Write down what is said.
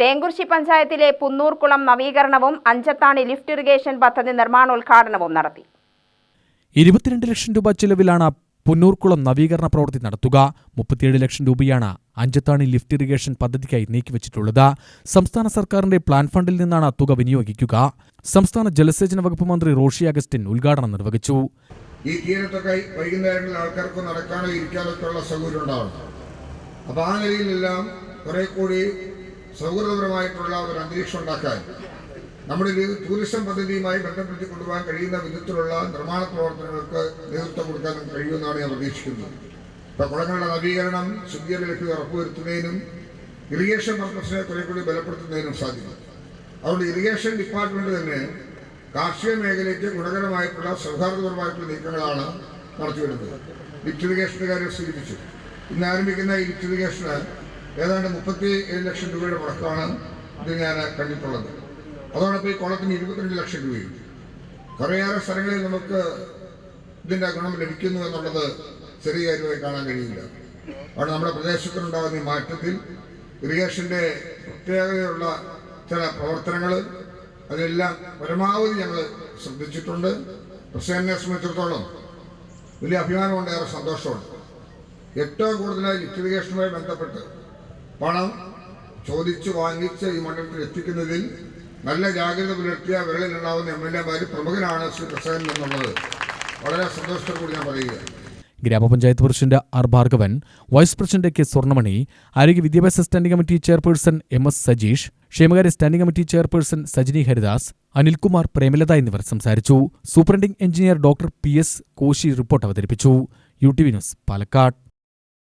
തേങ്കുറിശി പഞ്ചായത്തിലെ പുന്നൂർക്കുളം നവീകരണവും Anchathani lift irrigation പദ്ധതി നിർമ്മാണോദ്ഘാടനവും നടത്തി. ഇരുപത്തിരണ്ട് ലക്ഷം രൂപ ചിലവിലാണ് പുന്നൂർക്കുളം നവീകരണ പ്രവൃത്തി നടത്തുക. മുപ്പത്തിയേഴ് ലക്ഷം രൂപയാണ് അഞ്ചത്താണി ലിഫ്റ്റ് ഇറിഗേഷൻ പദ്ധതിക്കായി നീക്കിവച്ചിട്ടുള്ളത്. സംസ്ഥാന സർക്കാരിന്റെ പ്ലാൻ ഫണ്ടിൽ നിന്നാണ് തുക വിനിയോഗിക്കുക. സംസ്ഥാന ജലസേചന വകുപ്പ് മന്ത്രി റോഷി അഗസ്റ്റിൻ ഉദ്ഘാടനം നിർവഹിച്ചു. ഈ തീരത്തൊക്കെ വൈകുന്നേരങ്ങളിൽ ആൾക്കാർക്ക് നടക്കാനോ ഇരിക്കാനോ ഉള്ള സൗകര്യം ഉണ്ടാവണം. അപ്പോൾ ആ നിലയിലെല്ലാം കുറെ കൂടി സൗഹൃദപരമായിട്ടുള്ള ഒരു അന്തരീക്ഷം ഉണ്ടാക്കാൻ നമ്മുടെ ഒരു ടൂറിസം പദ്ധതിയുമായി ബന്ധപ്പെടുത്തി കൊണ്ടുപോകാൻ കഴിയുന്ന വിധത്തിലുള്ള നിർമ്മാണ പ്രവർത്തനങ്ങൾക്ക് നേതൃത്വം കൊടുക്കാൻ കഴിയുമെന്നാണ് ഞാൻ പ്രതീക്ഷിക്കുന്നത്. ഇപ്പോൾ കുളങ്ങളുടെ നവീകരണം ശുദ്ധിയുടെ ലഭ്യത ഉറപ്പുവരുത്തുന്നതിനും ഇറിഗേഷൻ പർപ്പസിനെ കുറെ കൂടി ബലപ്പെടുത്തുന്നതിനും സാധിക്കും. അതുകൊണ്ട് ഇറിഗേഷൻ ഡിപ്പാർട്ട്മെന്റ് തന്നെ കാർഷിക മേഖലയ്ക്ക് ഗുണകരമായിട്ടുള്ള സൗഹാർദ്ദപരമായിട്ടുള്ള നീക്കങ്ങളാണ് നടത്തിവരുന്നത്. ഇറിഗേഷന്റെ കാര്യം സൂചിപ്പിച്ചു. ഇന്ന് ആരംഭിക്കുന്ന ഇറിഗേഷന് ഏതാണ്ട് മുപ്പത്തി ഏഴ് ലക്ഷം രൂപയുടെ മുടക്കമാണ് ഇത് ഞാൻ കണ്ടിട്ടുള്ളത്. അതോടൊപ്പം ഈ കുളത്തിന് ഇരുപത്തിരണ്ട് ലക്ഷം രൂപയും. കുറേയേറെ സ്ഥലങ്ങളിൽ നമുക്ക് ഇതിന്റെ ഗുണം ലഭിക്കുന്നു എന്നുള്ളത് ചെറിയ കാര്യമായി കാണാൻ കഴിയില്ല. അവിടെ നമ്മുടെ പ്രദേശത്തിനുണ്ടാകുന്ന ഈ മാറ്റത്തിൽ ഇറിഗേഷന്റെ പ്രത്യേകതയുള്ള ചില പ്രവർത്തനങ്ങൾ അതെല്ലാം പരമാവധി ഞങ്ങൾ ശ്രദ്ധിച്ചിട്ടുണ്ട്. പ്രസിഡന്റിനെ സംബന്ധിച്ചിടത്തോളം വലിയ അഭിമാനമുണ്ട് ഏറെ സന്തോഷമുണ്ട്. ഏറ്റവും കൂടുതലായി ലിറ്റിഗേഷനുമായി ബന്ധപ്പെട്ട് പണം ചോദിച്ചു വാങ്ങിച്ച് ഈ മണ്ഡലത്തിൽ എത്തിക്കുന്നതിൽ നല്ല ജാഗ്രത പുലർത്തിയ വിരളിലുണ്ടാവുന്ന എം എൽ എമാര് പ്രമുഖനാണ് ശ്രീ പ്രസാദൻ എന്നുള്ളത്. വളരെ സന്തോഷത്തോടുകൂടി ഞാൻ പറയുക grama panchayat president R Bhargavan vice president K Swarnamani ആരോഗ്യ വിദ്യാഭ്യാസ standing committee chairperson M S Sajeesh ക്ഷേമകാര്യ standing committee chairperson Sajini Haridas Anilkumar Premalatha എന്നിവർ സംസാരിച്ചു. Superintending engineer doctor P S Koshy report അവതരിപ്പിച്ചു. U T V news Palakkad.